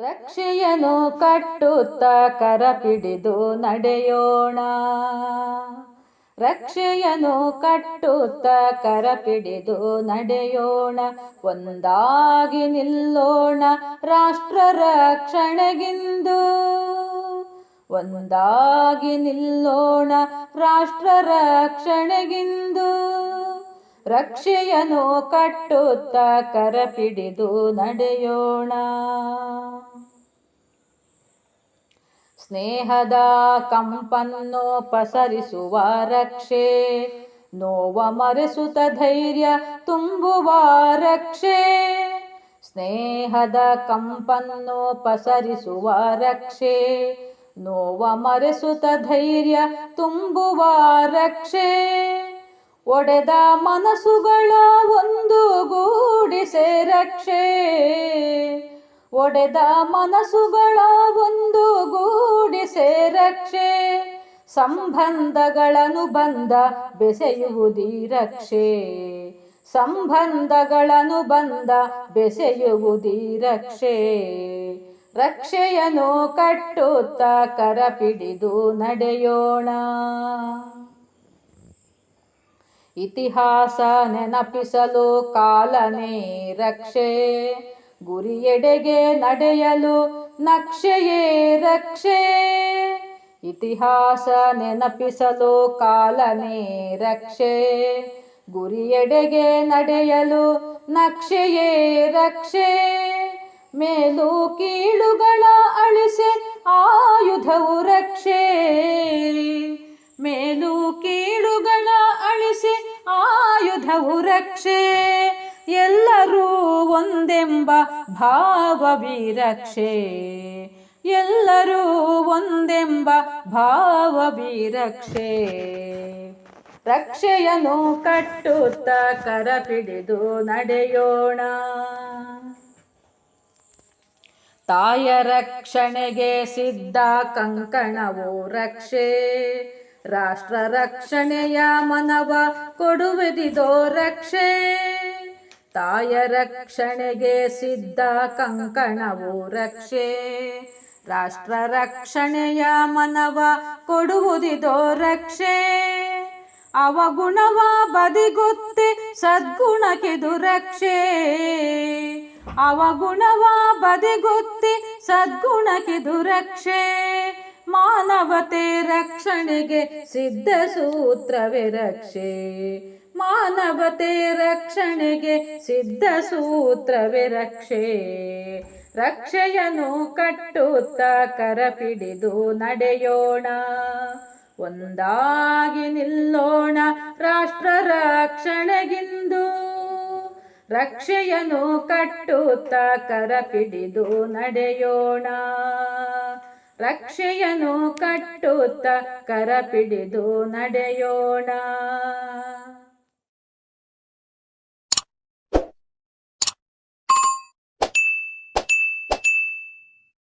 ರಕ್ಷೆಯನು ಕಟ್ಟುತ್ತ ಕರಪಿಡಿದು ನಡೆಯೋಣ. ರಕ್ಷೆಯನು ಕಟ್ಟುತ್ತ ಕರಪಿಡಿದು ನಡೆಯೋಣ. ಒಂದಾಗಿ ನಿಲ್ಲೋಣ ರಾಷ್ಟ್ರ ರಕ್ಷಣೆಗಿಂದು. ಒಂದಾಗಿ ನಿಲ್ಲೋಣ ರಾಷ್ಟ್ರ ರಕ್ಷಣೆಗಿಂದು. ರಕ್ಷೆಯನು ಕಟ್ಟುತ್ತ ಕರಪಿಡಿದು ನಡೆಯೋಣ. ಸ್ನೇಹದ ಕಂಪನ್ನು ಪಸರಿಸುವ ರಕ್ಷೆ, ನೋವ ಮರೆಸುತ್ತ ಧೈರ್ಯ ತುಂಬುವ ರಕ್ಷೆ. ಸ್ನೇಹದ ಕಂಪನ್ನು ಪಸರಿಸುವ ರಕ್ಷೆ, ನೋವ ಮರೆಸುತ್ತ ಧೈರ್ಯ ತುಂಬುವ ರಕ್ಷೆ. ಒಡೆದ ಮನಸ್ಸುಗಳ ಒಂದು ಗೂಡಿಸೆ ರಕ್ಷೆ. ಒಡೆದ ಮನಸ್ಸುಗಳ ಗೂಡಿಸೆ ರಕ್ಷೆ. ಸಂಬಂಧಗಳನ್ನು ಬಂದ ಬೆಸೆಯುವುದಿ ರಕ್ಷೆ ಸಂಬಂಧಗಳನ್ನು ಬಂದ ಬೆಸೆಯುವುದಿ ರಕ್ಷೆ ರಕ್ಷೆಯನ್ನು ಕಟ್ಟುತ್ತ ಕರಪಿಡಿದು ನಡೆಯೋಣ. ಇತಿಹಾಸ ನೆನಪಿಸಲು ಕಾಲನೇ ರಕ್ಷೆ. ಗುರಿಯೆಡೆಗೆ ನಡೆಯಲು ನಕ್ಷೆಯೇ ರಕ್ಷೆ. ಇತಿಹಾಸ ನೆನಪಿಸಲು ಕಾಲನೇ ರಕ್ಷೆ. ಗುರಿಯೆಡೆಗೆ ನಡೆಯಲು ನಕ್ಷೆಯೇ ರಕ್ಷೆ. ಮೇಲು ಕೀಳುಗಳ ಅಳಿಸೆ ಆಯುಧವು ರಕ್ಷೆ. ಮೇಲು ಕೀಳುಗಳ ಅಳಿಸಿ ಆಯುಧವು ರಕ್ಷೆ. ಎಲ್ಲರೂ ಒಂದೆಂಬ ಭಾವವಿರಕ್ಷೆ. ಎಲ್ಲರೂ ಒಂದೆಂಬ ಭಾವವಿರಕ್ಷೆ. ರಕ್ಷೆಯನ್ನು ಕಟ್ಟುತ್ತ ಕರ ಪಿಡಿದು ನಡೆಯೋಣ. ತಾಯ ರಕ್ಷಣೆಗೆ ಸಿದ್ಧ ಕಂಕಣವು ರಕ್ಷೆ. ರಾಷ್ಟ್ರ ರಕ್ಷಣೆಯ ಮನವ ಕೊಡುವುದಿದೋ ರಕ್ಷೆ. ತಾಯ ರಕ್ಷಣೆಗೆ ಸಿದ್ಧ ಕಂಕಣವು ರಕ್ಷೆ. ರಾಷ್ಟ್ರ ರಕ್ಷಣೆಯ ಮನವ ಕೊಡುವುದಿದೋ ರಕ್ಷೆ? ಅವಗುಣವ ಬದಿಗೊತ್ತೆ ಸದ್ಗುಣಕ್ಕೆದು ರಕ್ಷೆ ಅವಗುಣವ ಬದಿಗೊತ್ತೆ ಸದ್ಗುಣಕ್ಕೆದು ರಕ್ಷೆ ಮಾನವತೆ ರಕ್ಷಣೆಗೆ ಸಿದ್ಧ ಸೂತ್ರವೇ ರಕ್ಷೆ. ಮಾನವತೆ ರಕ್ಷಣೆಗೆ ಸಿದ್ಧ ಸೂತ್ರವೇ ರಕ್ಷೆ. ರಕ್ಷೆಯನ್ನು ಕಟ್ಟುತ್ತ ಕರಪಿಡಿದು ನಡೆಯೋಣ. ಒಂದಾಗಿ ನಿಲ್ಲೋಣ ರಾಷ್ಟ್ರ ರಕ್ಷಣೆಗಿಂದು. ರಕ್ಷೆಯನು ಕಟ್ಟುತ್ತ ಕರಪಿಡಿದು ನಡೆಯೋಣ. ರಕ್ಷೆಯನು ಕಟ್ಟುತ್ತ ಕರಪಿಡಿದು ನಡೆಯೋಣ.